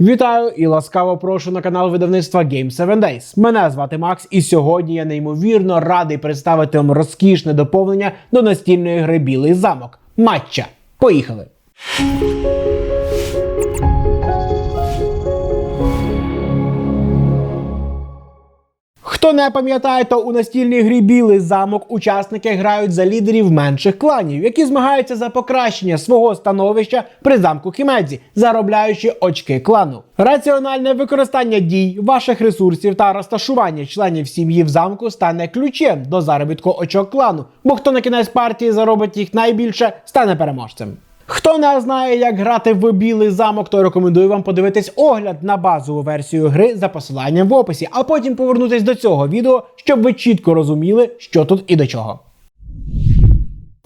Вітаю і ласкаво прошу на канал видавництва Game 7 Days. Мене звати Макс, і сьогодні я неймовірно радий представити вам розкішне доповнення до настільної гри Білий замок. Матча. Поїхали! Не пам'ятає, то у настільній грі Білий замок учасники грають за лідерів менших кланів, які змагаються за покращення свого становища при замку Хімедзі, заробляючи очки клану. Раціональне використання дій, ваших ресурсів та розташування членів сім'ї в замку стане ключем до заробітку очок клану, бо хто на кінець партії заробить їх найбільше, стане переможцем. Хто не знає, як грати в білий замок, то рекомендую вам подивитись огляд на базову версію гри за посиланням в описі, а потім повернутись до цього відео, щоб ви чітко розуміли, що тут і до чого.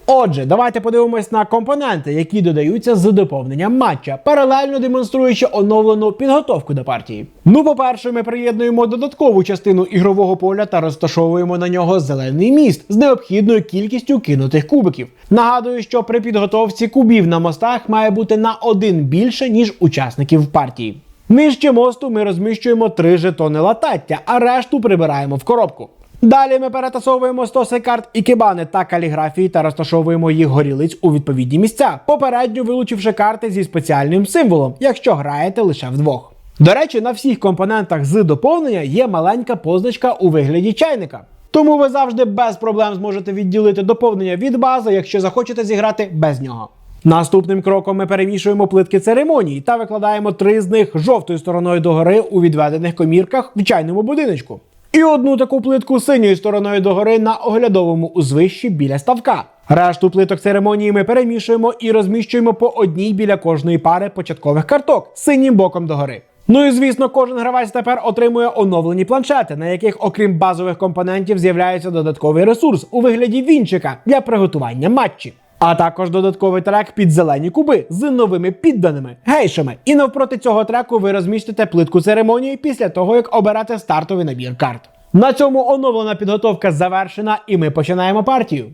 Отже, давайте подивимось на компоненти, які додаються з доповненням матча, паралельно демонструючи оновлену підготовку до партії. Ну, по-перше, ми приєднуємо додаткову частину ігрового поля та розташовуємо на нього зелений міст з необхідною кількістю кинутих кубиків. Нагадую, що при підготовці кубів на мостах має бути на один більше, ніж учасників партії. Нижче мосту ми розміщуємо три жетони латаття, а решту прибираємо в коробку. Далі ми перетасовуємо стоси карт ікебани та каліграфії та розташовуємо їх горілиць у відповідні місця, попередньо вилучивши карти зі спеціальним символом, якщо граєте лише вдвох. До речі, на всіх компонентах з доповнення є маленька позначка у вигляді чайника. Тому ви завжди без проблем зможете відділити доповнення від бази, якщо захочете зіграти без нього. Наступним кроком ми перемішуємо плитки церемонії та викладаємо три з них жовтою стороною догори у відведених комірках в чайному будиночку. І одну таку плитку синьою стороною догори на оглядовому узвищі біля ставка. Решту плиток церемонії ми перемішуємо і розміщуємо по одній біля кожної пари початкових карток синім боком догори. Ну і звісно, кожен гравець тепер отримує оновлені планшети, на яких, окрім базових компонентів, з'являється додатковий ресурс у вигляді вінчика для приготування матчів. А також додатковий трек під зелені куби з новими підданими гейшами. І навпроти цього треку ви розмістите плитку церемонії після того, як оберете стартовий набір карт. На цьому оновлена підготовка завершена, і ми починаємо партію.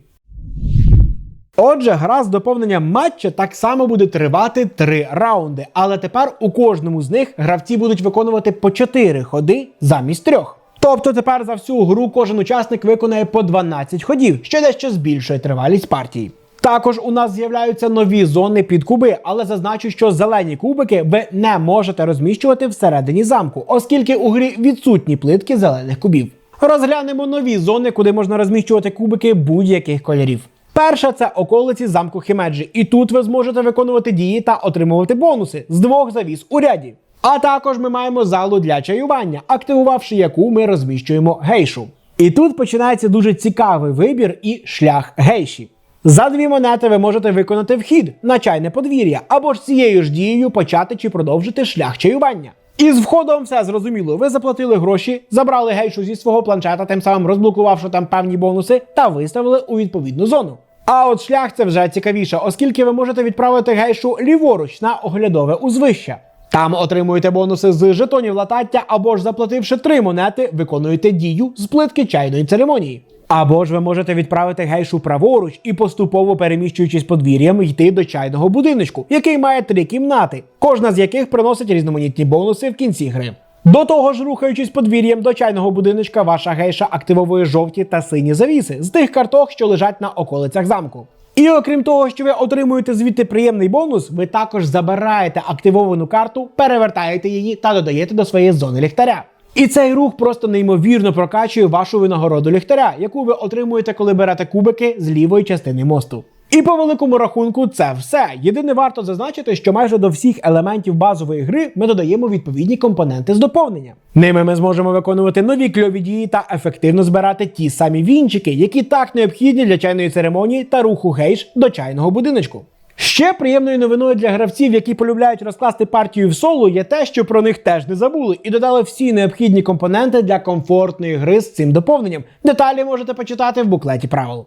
Отже, гра з доповненням матча так само буде тривати три раунди, але тепер у кожному з них гравці будуть виконувати по 4 ходи замість трьох. Тобто тепер за всю гру кожен учасник виконає по 12 ходів, що дещо збільшує тривалість партії. Також у нас з'являються нові зони під куби, але зазначу, що зелені кубики ви не можете розміщувати всередині замку, оскільки у грі відсутні плитки зелених кубів. Розглянемо нові зони, куди можна розміщувати кубики будь-яких кольорів. Перша це околиці замку Хімеджі, і тут ви зможете виконувати дії та отримувати бонуси з двох завіс у ряді. А також ми маємо залу для чаювання, активувавши яку ми розміщуємо гейшу. І тут починається дуже цікавий вибір і шлях гейші. За дві монети ви можете виконати вхід на чайне подвір'я, або ж цією ж дією почати чи продовжити шлях чаювання. І з входом все зрозуміло. Ви заплатили гроші, забрали гейшу зі свого планшета, тим самим розблокувавши там певні бонуси, та виставили у відповідну зону. А от шлях це вже цікавіше, оскільки ви можете відправити гейшу ліворуч на оглядове узвище. Там отримуєте бонуси з жетонів латаття, або ж заплативши три монети, виконуєте дію з плитки чайної церемонії. Або ж ви можете відправити гейшу праворуч і поступово переміщуючись подвір'ям йти до чайного будиночку, який має три кімнати, кожна з яких приносить різноманітні бонуси в кінці гри. До того ж, рухаючись подвір'ям до чайного будиночка, ваша гейша активовує жовті та сині завіси з тих карток, що лежать на околицях замку. І окрім того, що ви отримуєте звідти приємний бонус, ви також забираєте активовану карту, перевертаєте її та додаєте до своєї зони ліхтаря. І цей рух просто неймовірно прокачує вашу винагороду ліхтаря, яку ви отримуєте, коли берете кубики з лівої частини мосту. І по великому рахунку це все. Єдине варто зазначити, що майже до всіх елементів базової гри ми додаємо відповідні компоненти з доповнення. Ними ми зможемо виконувати нові кльові дії та ефективно збирати ті самі вінчики, які так необхідні для чайної церемонії та руху гейш до чайного будиночку. Ще приємною новиною для гравців, які полюбляють розкласти партію в соло, є те, що про них теж не забули і додали всі необхідні компоненти для комфортної гри з цим доповненням. Деталі можете почитати в буклеті правил.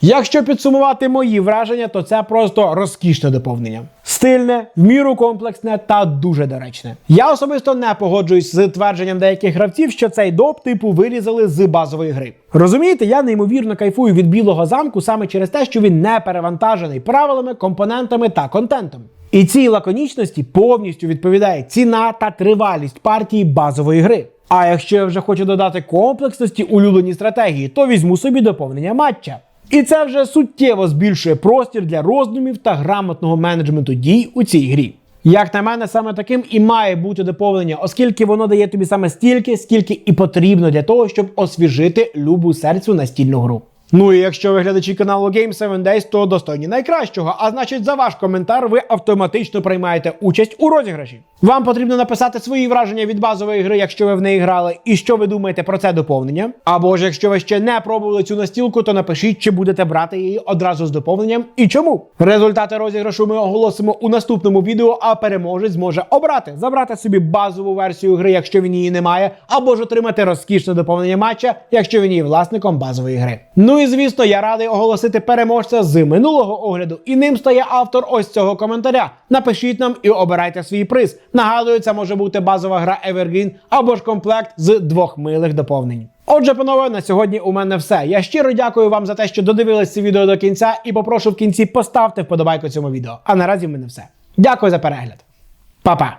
Якщо підсумувати мої враження, то це просто розкішне доповнення. Стильне, в міру комплексне та дуже доречне. Я особисто не погоджуюсь з твердженням деяких гравців, що цей доп типу вирізали з базової гри. Розумієте, я неймовірно кайфую від білого замку саме через те, що він не перевантажений правилами, компонентами та контентом. І цій лаконічності повністю відповідає ціна та тривалість партії базової гри. А якщо я вже хочу додати комплексності улюбленій стратегії, то візьму собі доповнення матча. І це вже суттєво збільшує простір для роздумів та грамотного менеджменту дій у цій грі. Як на мене, саме таким і має бути доповнення, оскільки воно дає тобі саме стільки, скільки і потрібно для того, щоб освіжити любу серцю настільну гру. Ну і якщо ви глядачі каналу Game 7 Days, то достойні найкращого. А значить, за ваш коментар ви автоматично приймаєте участь у розіграші. Вам потрібно написати свої враження від базової гри, якщо ви в неї грали, і що ви думаєте про це доповнення. Або ж якщо ви ще не пробували цю настілку, то напишіть, чи будете брати її одразу з доповненням і чому. Результати розіграшу ми оголосимо у наступному відео, а переможець зможе обрати, забрати собі базову версію гри, якщо він її не має, або ж отримати розкішне доповнення матча, якщо він є власником базової гри. Ну і звісно, я радий оголосити переможця з минулого огляду, і ним стає автор ось цього коментаря. Напишіть нам і обирайте свій приз. Нагадую, це може бути базова гра Evergreen або ж комплект з двох милих доповнень. Отже, панове, на сьогодні у мене все. Я щиро дякую вам за те, що додивились це відео до кінця, і попрошу в кінці поставте вподобайку цьому відео. А наразі в мене все. Дякую за перегляд. Па-па!